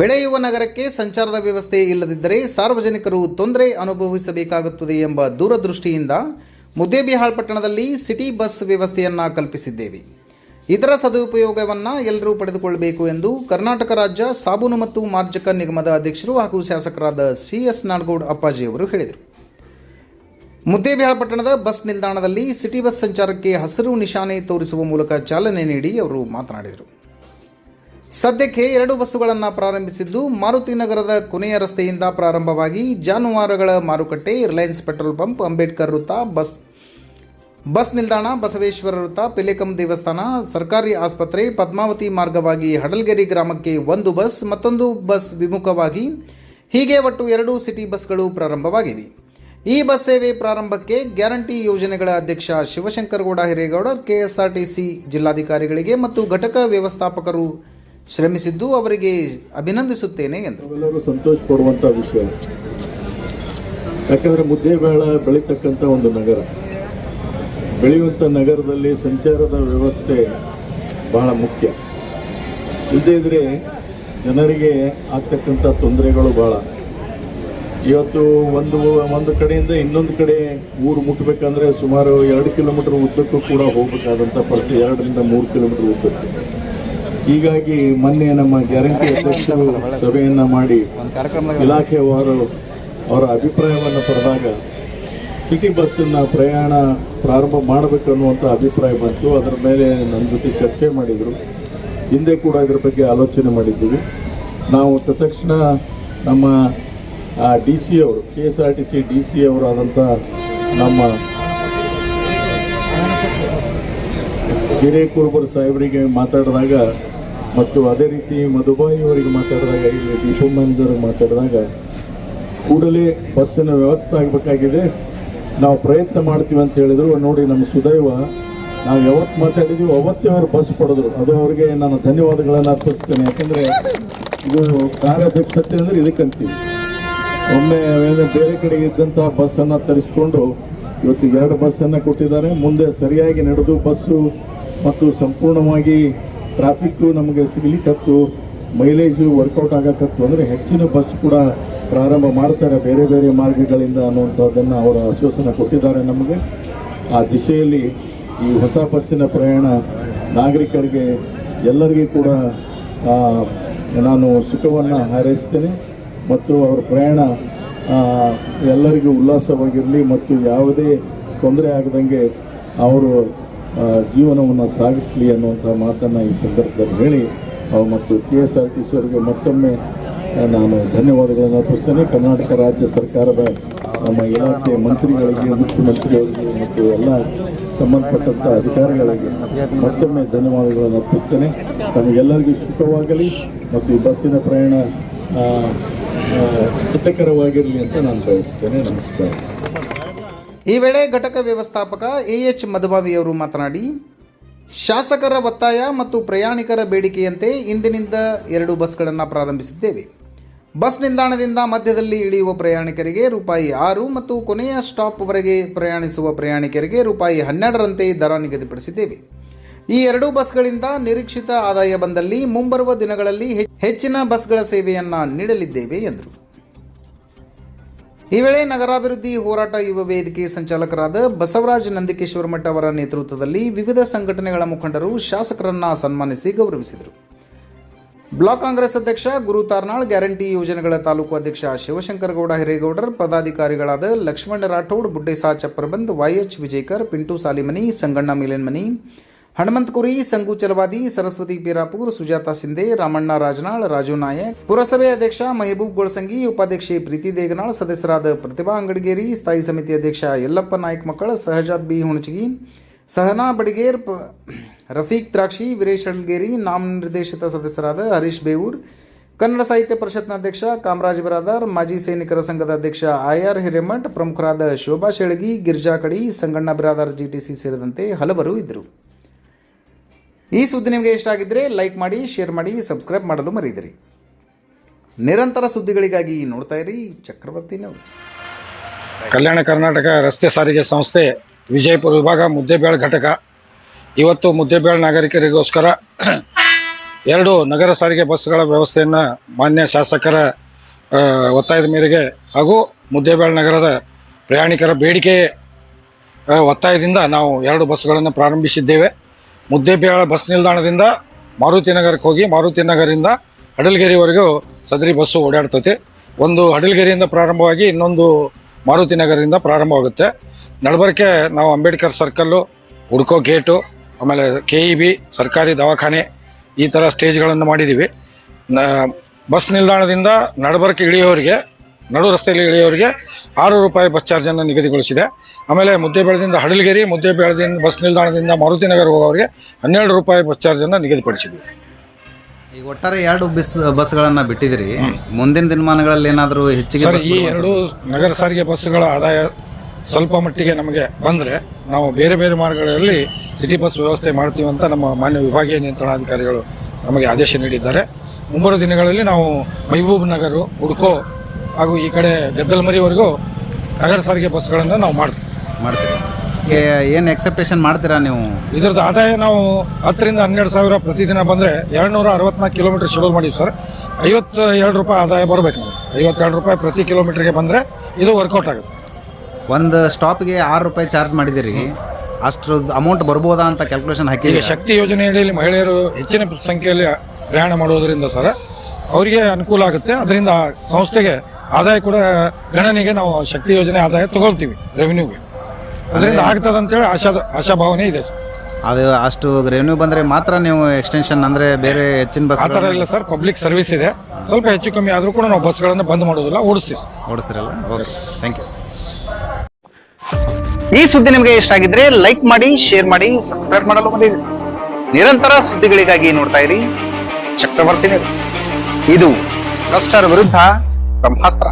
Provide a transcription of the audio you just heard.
ಬೆಳೆಯುವ ನಗರಕ್ಕೆ ಸಂಚಾರದ ವ್ಯವಸ್ಥೆ ಇಲ್ಲದಿದ್ದರೆ ಸಾರ್ವಜನಿಕರು ತೊಂದರೆ ಅನುಭವಿಸಬೇಕಾಗುತ್ತದೆ ಎಂಬ ದೂರದೃಷ್ಟಿಯಿಂದ ಮುದ್ದೇಬಿಹಾಳ್ ಪಟ್ಟಣದಲ್ಲಿ ಸಿಟಿ ಬಸ್ ವ್ಯವಸ್ಥೆಯನ್ನು ಕಲ್ಪಿಸಿದ್ದೇವೆ. ಇದರ ಸದುಪಯೋಗವನ್ನು ಎಲ್ಲರೂ ಪಡೆದುಕೊಳ್ಳಬೇಕು ಎಂದು ಕರ್ನಾಟಕ ರಾಜ್ಯ ಸಾಬೂನು ಮತ್ತು ಮಾರ್ಜಕ ನಿಗಮದ ಅಧ್ಯಕ್ಷರು ಹಾಗೂ ಶಾಸಕರಾದ ಸಿ ಎಸ್ ಅಪ್ಪಾಜಿ ಅಪ್ಪಾಜಿಯವರು ಹೇಳಿದರು. ಮುದ್ದೇಬಿಹಾಳ್ ಪಟ್ಟಣದ ಬಸ್ ನಿಲ್ದಾಣದಲ್ಲಿ ಸಿಟಿ ಬಸ್ ಸಂಚಾರಕ್ಕೆ ಹಸಿರು ನಿಶಾನೆ ತೋರಿಸುವ ಮೂಲಕ ಚಾಲನೆ ನೀಡಿ ಅವರು ಮಾತನಾಡಿದರು. ಸದ್ಯಕ್ಕೆ ಎರಡು ಬಸ್ಸುಗಳನ್ನು ಪ್ರಾರಂಭಿಸಿದ್ದು ಮಾರುತಿ ನಗರದ ಕೊನೆಯ ರಸ್ತೆಯಿಂದ ಪ್ರಾರಂಭವಾಗಿ ಜಾನುವಾರುಗಳ ಮಾರುಕಟ್ಟೆ, ರಿಲಯನ್ಸ್ ಪೆಟ್ರೋಲ್ ಪಂಪ್, ಅಂಬೇಡ್ಕರ್ ವೃತ್ತ, ಬಸ್ ಬಸ್ ನಿಲ್ದಾಣ, ಬಸವೇಶ್ವರ ವೃತ್ತ, ಪಿಲೇಕಂ ದೇವಸ್ಥಾನ, ಸರ್ಕಾರಿ ಆಸ್ಪತ್ರೆ, ಪದ್ಮಾವತಿ ಮಾರ್ಗವಾಗಿ ಹಡಲ್ಗೆರೆ ಗ್ರಾಮಕ್ಕೆ ಒಂದು ಬಸ್, ಮತ್ತೊಂದು ಬಸ್ ವಿಮುಖವಾಗಿ ಹೀಗೆ ಒಟ್ಟು ಎರಡು ಸಿಟಿ ಬಸ್ಗಳು ಪ್ರಾರಂಭವಾಗಿವೆ. ಈ ಬಸ್ ಸೇವೆ ಪ್ರಾರಂಭಕ್ಕೆ ಗ್ಯಾರಂಟಿ ಯೋಜನೆಗಳ ಅಧ್ಯಕ್ಷ ಶಿವಶಂಕರಗೌಡ ಹಿರೇಗೌಡ, ಕೆಎಸ್ಆರ್ಟಿಸಿ ಜಿಲ್ಲಾಧಿಕಾರಿಗಳಿಗೆ ಮತ್ತು ಘಟಕ ವ್ಯವಸ್ಥಾಪಕರು ಶ್ರಮಿಸಿದ್ದು ಅವರಿಗೆ ಅಭಿನಂದಿಸುತ್ತೇನೆ ನಾವೆಲ್ಲರೂ ಸಂತೋಷ ಪಡುವಂತ ವಿಷಯ. ಯಾಕಂದ್ರೆ ಮುದ್ದೇಬೇಳ ಬೆಳೀತಕ್ಕಂಥ ಒಂದು ನಗರ. ಬೆಳೆಯುವಂಥ ನಗರದಲ್ಲಿ ಸಂಚಾರದ ವ್ಯವಸ್ಥೆ ಬಹಳ ಮುಖ್ಯ. ಇಲ್ಲದೇ ಇದ್ರೆ ಜನರಿಗೆ ಆಗ್ತಕ್ಕಂಥ ತೊಂದರೆಗಳು ಬಹಳ. ಇವತ್ತು ಒಂದು ಒಂದು ಕಡೆಯಿಂದ ಇನ್ನೊಂದು ಕಡೆ ಊರು ಮುಟ್ಟಬೇಕಂದ್ರೆ ಸುಮಾರು ಎರಡು ಕಿಲೋಮೀಟರ್ ಉದ್ದಕ್ಕೂ ಕೂಡ ಹೋಗಬೇಕಾದಂಥ ಪರಿಸ್ಥಿತಿ, ಎರಡರಿಂದ ಮೂರು ಕಿಲೋಮೀಟರ್ ಉದ್ದಕ್ಕೆ. ಹೀಗಾಗಿ ಮೊನ್ನೆ ನಮ್ಮ ಗ್ಯಾರಂಟಿ ಅಧ್ಯಕ್ಷರು ಸಭೆಯನ್ನು ಮಾಡಿ ಇಲಾಖೆಯವರು ಅವರ ಅಭಿಪ್ರಾಯವನ್ನು ಪಡೆದಾಗ ಸಿಟಿ ಬಸ್ಸನ್ನು ಪ್ರಯಾಣ ಪ್ರಾರಂಭ ಮಾಡಬೇಕು ಅನ್ನುವಂಥ ಅಭಿಪ್ರಾಯ ಬಂತು. ಅದರ ಮೇಲೆ ನನ್ನ ಜೊತೆ ಚರ್ಚೆ ಮಾಡಿದರು. ಹಿಂದೆ ಕೂಡ ಇದ್ರ ಬಗ್ಗೆ ಆಲೋಚನೆ ಮಾಡಿದ್ದೀವಿ. ನಾವು ತಕ್ಷಣ ನಮ್ಮ ಡಿ ಸಿ ಅವರು, K S R T C D C ಅವರಾದಂಥ ನಮ್ಮ ಹಿರೇಕುರುಬರು ಸಾಹೇಬರಿಗೆ ಮಾತಾಡಿದಾಗ ಮತ್ತು ಅದೇ ರೀತಿ ಮಧುಬಾಯಿ ಅವರಿಗೆ ಮಾತಾಡಿದಾಗ, ಇಲ್ಲಿ ದೀಪಮ್ಮನವರಿಗೆ ಮಾತಾಡಿದಾಗ ಕೂಡಲೇ ಬಸ್ಸಿನ ವ್ಯವಸ್ಥೆ ಆಗಬೇಕಾಗಿದೆ. ನಾವು ಪ್ರಯತ್ನ ಮಾಡ್ತೀವಿ ಅಂತ ಹೇಳಿದ್ರು. ನೋಡಿ, ನಮ್ಮ ಸುದೈವ, ನಾವು ಯಾವತ್ತು ಮಾತಾಡಿದ್ವಿ, ಅವತ್ತೇ ಅವರು ಬಸ್ ಪಡೆದ್ರು ಅದು ಅವರಿಗೆ ನಾನು ಧನ್ಯವಾದಗಳನ್ನು ಅರ್ಪಿಸ್ತೇನೆ. ಯಾಕಂದರೆ ಇದು ಕಾರ್ಯಾಧ್ಯಕ್ಷತೆ ಅಂದರೆ ಇದಕ್ಕಂತೀವಿ ಒಮ್ಮೆ ಬೇರೆ ಕಡೆಗೆ ಇದ್ದಂಥ ಬಸ್ಸನ್ನು ತರಿಸ್ಕೊಂಡು ಇವತ್ತು ಎರಡು ಬಸ್ಸನ್ನು ಕೊಟ್ಟಿದ್ದಾರೆ. ಮುಂದೆ ಸರಿಯಾಗಿ ನಡೆದು ಬಸ್ಸು ಮತ್ತು ಸಂಪೂರ್ಣವಾಗಿ ಟ್ರಾಫಿಕ್ಕು ನಮಗೆ ಸಿಗ್ಲಿಕ್ಕತ್ತು ಮೈಲೇಜು ವರ್ಕೌಟ್ ಆಗಕತ್ತು ಅಂದರೆ ಹೆಚ್ಚಿನ ಬಸ್ ಕೂಡ ಪ್ರಾರಂಭ ಮಾಡ್ತಾರೆ ಬೇರೆ ಬೇರೆ ಮಾರ್ಗಗಳಿಂದ ಅನ್ನುವಂಥದ್ದನ್ನು ಅವರು ಆಶ್ವಾಸನೆ ಕೊಟ್ಟಿದ್ದಾರೆ ನಮಗೆ. ಆ ದಿಶೆಯಲ್ಲಿ ಈ ಹೊಸ ಬಸ್ಸಿನ ಪ್ರಯಾಣ ನಾಗರಿಕರಿಗೆ ಎಲ್ಲರಿಗೂ ಕೂಡ ನಾನು ಸುಖವನ್ನು ಹಾರೈಸ್ತೇನೆ ಮತ್ತು ಅವರ ಪ್ರಯಾಣ ಎಲ್ಲರಿಗೂ ಉಲ್ಲಾಸವಾಗಿರಲಿ ಮತ್ತು ಯಾವುದೇ ತೊಂದರೆ ಆಗದಂಗೆ ಅವರು ಜೀವನವನ್ನು ಸಾಗಿಸಲಿ ಅನ್ನುವಂಥ ಮಾತನ್ನು ಈ ಸಂದರ್ಭದಲ್ಲಿ ಹೇಳಿ ಮತ್ತು K S R T C ಅವರಿಗೆ ಮತ್ತೊಮ್ಮೆ ನಾನು ಧನ್ಯವಾದಗಳನ್ನು ಅರ್ಪಿಸ್ತೇನೆ. ಕರ್ನಾಟಕ ರಾಜ್ಯ ಸರ್ಕಾರದ ನಮ್ಮ ಇಲಾಖೆ ಮಂತ್ರಿಗಳಿಗೆ ಮುಖ್ಯಮಂತ್ರಿಯವರಿಗೆ ಮತ್ತು ಎಲ್ಲ ಸಂಬಂಧಪಟ್ಟಂಥ ಅಧಿಕಾರಿಗಳಿಗೆ ಮತ್ತೊಮ್ಮೆ ಧನ್ಯವಾದಗಳನ್ನು ಅರ್ಪಿಸ್ತೇನೆ. ತಮಗೆಲ್ಲರಿಗೂ ಸುಖವಾಗಲಿ ಮತ್ತು ಈ ಬಸ್ಸಿನ ಪ್ರಯಾಣ ಹಿತಕರವಾಗಿರಲಿ ಅಂತ ನಾನು ಬಯಸ್ತೇನೆ. ನಮಸ್ಕಾರ. ಈ ವೇಳೆ ಘಟಕ ವ್ಯವಸ್ಥಾಪಕ ಎ ಎಚ್ ಮಧುಬಾವಿಯವರು ಮಾತನಾಡಿ, ಶಾಸಕರ ಒತ್ತಾಯ ಮತ್ತು ಪ್ರಯಾಣಿಕರ ಬೇಡಿಕೆಯಂತೆ ಇಂದಿನಿಂದ ಎರಡು ಬಸ್ಗಳನ್ನು ಪ್ರಾರಂಭಿಸಿದ್ದೇವೆ. ಬಸ್ ನಿಲ್ದಾಣದಿಂದ ಮಧ್ಯದಲ್ಲಿ ಇಳಿಯುವ ಪ್ರಯಾಣಿಕರಿಗೆ ರೂಪಾಯಿ ಆರು ಮತ್ತು ಕೊನೆಯ ಸ್ಟಾಪ್ವರೆಗೆ ಪ್ರಯಾಣಿಸುವ ಪ್ರಯಾಣಿಕರಿಗೆ ರೂಪಾಯಿ ಹನ್ನೆರಡರಂತೆ ದರ ನಿಗದಿಪಡಿಸಿದ್ದೇವೆ. ಈ ಎರಡೂ ಬಸ್ಗಳಿಂದ ನಿರೀಕ್ಷಿತ ಆದಾಯ ಬಂದಲ್ಲಿ ಮುಂಬರುವ ದಿನಗಳಲ್ಲಿ ಹೆಚ್ಚಿನ ಬಸ್ಗಳ ಸೇವೆಯನ್ನು ನೀಡಲಿದ್ದೇವೆ, ಎಂದರು. ಈ ವೇಳೆ ನಗರಾಭಿವೃದ್ಧಿ ಹೋರಾಟ ಯುವ ವೇದಿಕೆ ಸಂಚಾಲಕರಾದ ಬಸವರಾಜ್ ನಂದಿಕೇಶ್ವರ ಮಠ ಅವರ ನೇತೃತ್ವದಲ್ಲಿ ವಿವಿಧ ಸಂಘಟನೆಗಳ ಮುಖಂಡರು ಶಾಸಕರನ್ನ ಸನ್ಮಾನಿಸಿ ಗೌರವಿಸಿದರು. ಬ್ಲಾಕ್ ಕಾಂಗ್ರೆಸ್ ಅಧ್ಯಕ್ಷ ಗುರು ತಾರ್ನಾಳ್, ಗ್ಯಾರಂಟಿ ಯೋಜನೆಗಳ ತಾಲೂಕು ಅಧ್ಯಕ್ಷ ಶಿವಶಂಕರಗೌಡ ಹಿರೇಗೌಡರ್, ಪದಾಧಿಕಾರಿಗಳಾದ ಲಕ್ಷ್ಮಣ ರಾಠೋಡ್, ಬುಡ್ಡೇಸಾ ಚಪ್ಪರ್ಬಂದ್ ವೈಎಚ್ ವಿಜಯಕರ್, ಪಿಂಟು ಸಾಲಿಮನಿ, ಸಂಗಣ್ಣ ಮಿಲೆನ್ಮನಿ ಹನುಮಂತ್ ಕುರಿ ಚಲವಾದಿ, ಸರಸ್ವತಿ ಬಿರಾಪುರ್, ಸುಜಾತಾ ಸಿಂಧೆ ರಾಮಣ್ಣ ರಾಜನಾಳ್, ರಾಜು ನಾಯಕ್, ಪುರಸಭೆ ಅಧ್ಯಕ್ಷ ಮೆಹಬೂಬ್ ಗೊಳಸಂಗಿ, ಉಪಾಧ್ಯಕ್ಷೆ ಪ್ರೀತಿ ದೇಗನಾಳ್, ಸದಸ್ಯರಾದ ಪ್ರತಿಭಾ ಅಂಗಡಿಗೇರಿ, ಸ್ಥಾಯಿ ಸಮಿತಿ ಅಧ್ಯಕ್ಷ ಯಲ್ಲಪ್ಪ ನಾಯ್ಕ ಮಕ್ಕಳ, ಸಹಜಾದ್ ಬಿ ಹುಣಚಗಿ, ಸಹನಾ ಬಡಿಗೇರ್ ರಫೀಕ್ ದ್ರಾಕ್ಷಿ, ವೀರೇಶ್ ಅಳ್ಗೇರಿ ನಾಮನಿರ್ದೇಶಿತ ಸದಸ್ಯರಾದ ಹರೀಶ್ ಬೇವೂರ್, ಕನ್ನಡ ಸಾಹಿತ್ಯ ಪರಿಷತ್ನ ಅಧ್ಯಕ್ಷ ಕಾಮರಾಜ್ ಬಿರಾದಾರ್, ಮಾಜಿ ಸೈನಿಕರ ಸಂಘದ ಅಧ್ಯಕ್ಷ ಆರ್ ಹಿರೇಮಠ್, ಪ್ರಮುಖರಾದ ಶೋಭಾ ಶೆಳಗಿ, ಗಿರ್ಜಾ ಕಡಿ, ಸಂಗಣ್ಣ ಬಿರಾದಾರ್, ಜಿಟಿಸಿ ಸೇರಿದಂತೆ ಹಲವರು ಇದ್ದರು. ಈ ಸುದ್ದಿ ನಿಮಗೆ ಇಷ್ಟ ಆಗಿದ್ದರೆ ಲೈಕ್ ಮಾಡಿ ಶೇರ್ ಮಾಡಿ ಸಬ್ಸ್ಕ್ರೈಬ್ ಮಾಡಲು ಮರೀದಿರಿ ನಿರಂತರ ಸುದ್ದಿಗಳಿಗಾಗಿ ನೋಡ್ತಾ ಇರಿ ಚಕ್ರವರ್ತಿ ನ್ಯೂಸ್ ಕಲ್ಯಾಣ ಕರ್ನಾಟಕ ರಸ್ತೆ ಸಾರಿಗೆ ಸಂಸ್ಥೆ ವಿಜಯಪುರ ವಿಭಾಗ ಮುದ್ದೇಬೇಳ ಘಟಕ. ಇವತ್ತು ಮುದ್ದೇಬೇಳ ನಾಗರಿಕರಿಗೋಸ್ಕರ ಎರಡು ನಗರ ಸಾರಿಗೆ ಬಸ್ಗಳ ವ್ಯವಸ್ಥೆಯನ್ನು ಮಾನ್ಯ ಶಾಸಕರ ಒತ್ತಾಯದ ಮೇರೆಗೆ ಹಾಗೂ ಮುದ್ದೇಬೇಳ ನಗರದ ಪ್ರಯಾಣಿಕರ ಬೇಡಿಕೆ ಒತ್ತಾಯದಿಂದ ನಾವು ಎರಡು ಬಸ್ಗಳನ್ನು ಪ್ರಾರಂಭಿಸಿದ್ದೇವೆ. ಮುದ್ದೇಬೇಳ ಬಸ್ ನಿಲ್ದಾಣದಿಂದ ಮಾರುತಿ ನಗರಕ್ಕೆ ಹೋಗಿ ಮಾರುತಿ ನಗರದಿಂದ ಹಡಲ್ಗೆರೆವರೆಗೂ ಸದರಿ ಬಸ್ಸು ಓಡಾಡ್ತೈತಿ. ಒಂದು ಹಡಲ್ಗೆರೆಯಿಂದ ಪ್ರಾರಂಭವಾಗಿ ಇನ್ನೊಂದು ಮಾರುತಿ ನಗರದಿಂದ ಪ್ರಾರಂಭವಾಗುತ್ತೆ ನಡಬರ್ಕೆ ನಾವು ಅಂಬೇಡ್ಕರ್ ಸರ್ಕಲ್ಲು ಹುಡ್ಕೋ ಗೇಟು, ಆಮೇಲೆ ಕೆ ಇ ಬಿ, ಸರ್ಕಾರಿ ದವಾಖಾನೆ ಈ ಥರ ಸ್ಟೇಜ್ಗಳನ್ನು ಮಾಡಿದ್ದೀವಿ ನ, ಬಸ್ ನಿಲ್ದಾಣದಿಂದ ನಡಬರ್ಕೆ ಇಳಿಯೋರಿಗೆ, ನಡು ರಸ್ತೆಯಲ್ಲಿ ಇಳಿಯೋರಿಗೆ ಆರು ರೂಪಾಯಿ ಬಸ್ ಚಾರ್ಜನ್ನು ನಿಗದಿಗೊಳಿಸಿದೆ. ಆಮೇಲೆ ಮುದ್ದೇಬೇಳದಿಂದ ಹಡಲ್ಗೆರೆ ಮುದ್ದೇಬೇಳದಿಂದ ಬಸ್ ನಿಲ್ದಾಣದಿಂದ ಮಾರುತಿ ನಗರ ಹೋಗೋರಿಗೆ ಹನ್ನೆರಡು ರೂಪಾಯಿ ಬಸ್ ಚಾರ್ಜನ್ನು ನಿಗದಿಪಡಿಸಿದ್ವಿ. ಈಗ ಒಟ್ಟಾರೆ ಎರಡು ಬಸ್ ಬಸ್ಗಳನ್ನು ಬಿಟ್ಟಿದ್ದೀರಿ. ಮುಂದಿನ ದಿನಮಾನಗಳಲ್ಲಿ ಏನಾದರೂ ಹೆಚ್ಚಿಗೆ ಸರ್ ಈ? ಎರಡು ನಗರ ಸಾರಿಗೆ ಬಸ್ಗಳ ಆದಾಯ ಸ್ವಲ್ಪ ಮಟ್ಟಿಗೆ ನಮಗೆ ಬಂದರೆ ನಾವು ಬೇರೆ ಬೇರೆ ಮಾರ್ಗಗಳಲ್ಲಿ ಸಿಟಿ ಬಸ್ ವ್ಯವಸ್ಥೆ ಮಾಡ್ತೀವಿ ಅಂತ ನಮ್ಮ ಮಾನ್ಯ ವಿಭಾಗೀಯ ನಿಯಂತ್ರಣಾಧಿಕಾರಿಗಳು ನಮಗೆ ಆದೇಶ ನೀಡಿದ್ದಾರೆ. ಮುಂಬರುವ ದಿನಗಳಲ್ಲಿ ನಾವು ಮೈಬೂಬ್ ನಗರ ಹುಡ್ಕೋ ಹಾಗೂ ಈ ಕಡೆ ಗದ್ದಲ್ಮರಿವರೆಗೂ ನಗರ ಸಾರಿಗೆ ಬಸ್ಗಳನ್ನು ನಾವು ಮಾಡ್ತೀವಿ. ಮಾಡ್ತೀರಿ? ಏನು ಎಕ್ಸೆಪ್ಟೇಷನ್ ಮಾಡ್ತೀರಾ ನೀವು? ಇದ್ರದ್ದು ಆದಾಯ ನಾವು ಹತ್ತರಿಂದ ಹನ್ನೆರಡು ಸಾವಿರ ಪ್ರತಿದಿನ ಬಂದರೆ ಎರಡು ನೂರ ಅರವತ್ನಾಲ್ಕು ಕಿಲೋಮೀಟರ್ ಶೆಡ್ಯೂಲ್ ಮಾಡಿವಿ ಸರ್. ಐವತ್ತು ಎರಡು ರೂಪಾಯಿ ಆದಾಯ ಬರಬೇಕು ನಮಗೆ. ಐವತ್ತೆರಡು ರೂಪಾಯಿ ಪ್ರತಿ ಕಿಲೋಮೀಟರ್ಗೆ ಬಂದರೆ ಇದು ವರ್ಕೌಟ್ ಆಗುತ್ತೆ. ಒಂದು ಸ್ಟಾಪ್ಗೆ ಆರು ರೂಪಾಯಿ ಚಾರ್ಜ್ ಮಾಡಿದಿರಿ ಅಷ್ಟು ಅಮೌಂಟ್ ಬರ್ಬೋದಾ ಅಂತ ಕ್ಯಾಲ್ಕುಲೇಷನ್ ಈಗ ಹಾಕಿ ಶಕ್ತಿ ಯೋಜನೆಯಲ್ಲಿ ಮಹಿಳೆಯರು ಹೆಚ್ಚಿನ ಸಂಖ್ಯೆಯಲ್ಲಿ ಪ್ರಯಾಣ ಮಾಡುವುದರಿಂದ ಸರ್ ಅವರಿಗೆ ಅನುಕೂಲ ಆಗುತ್ತೆ. ಅದರಿಂದ ಸಂಸ್ಥೆಗೆ ಆದಾಯ ಕೂಡ ಗಣನೆಗೆ ನಾವು ಶಕ್ತಿ ಯೋಜನೆ ಆದಾಯ ತಗೊಳ್ತೀವಿ ರೆವಿನ್ಯೂಗೆ ಅದರಿಂದ ಆಗ್ತದೆ ಅಂತೇಳಿ ಆಶಾ ಆಶಾಭಾವನೆ ಇದೆ ಸರ್. ಅದು ಅಷ್ಟು ರೆವೆನ್ಯೂ ಬಂದರೆ ಮಾತ್ರ ನೀವು ಎಕ್ಸ್ಟೆನ್ಷನ್ ಅಂದರೆ ಬೇರೆ ಹೆಚ್ಚಿನ ಬಸ್ ಆ ಥರ ಇಲ್ಲ ಸರ್ ಪಬ್ಲಿಕ್ ಸರ್ವಿಸ್ ಇದೆ. ಸ್ವಲ್ಪ ಹೆಚ್ಚು ಕಮ್ಮಿ ಆದರೂ ಕೂಡ ನಾವು ಬಸ್ಗಳನ್ನು ಬಂದ್ ಮಾಡೋದಿಲ್ಲ ಓಡಿಸ್ತೀವಿ ಸರ್. ಓಡಿಸ್ತಿರಲ್ಲ? ಓಕೆ ಥ್ಯಾಂಕ್ ಯು ಈ ಸುದ್ದಿ ನಿಮಗೆ ಇಷ್ಟ ಆಗಿದ್ರೆ ಲೈಕ್ ಮಾಡಿ ಶೇರ್ ಮಾಡಿ ಸಬ್ಸ್ಕ್ರೈಬ್ ಮಾಡಲು ಮರೆಯದಿರಿ ನಿರಂತರ ಸುದ್ದಿಗಳಿಗಾಗಿ ನೋಡ್ತಾ ಇರಿ. ಚಕ್ರವರ್ತಿ ನ್ಯೂಸ್ ಇದು ಭ್ರಷ್ಟರ ವಿರುದ್ಧ ಬ್ರಹ್ಮಾಸ್ತ್ರ.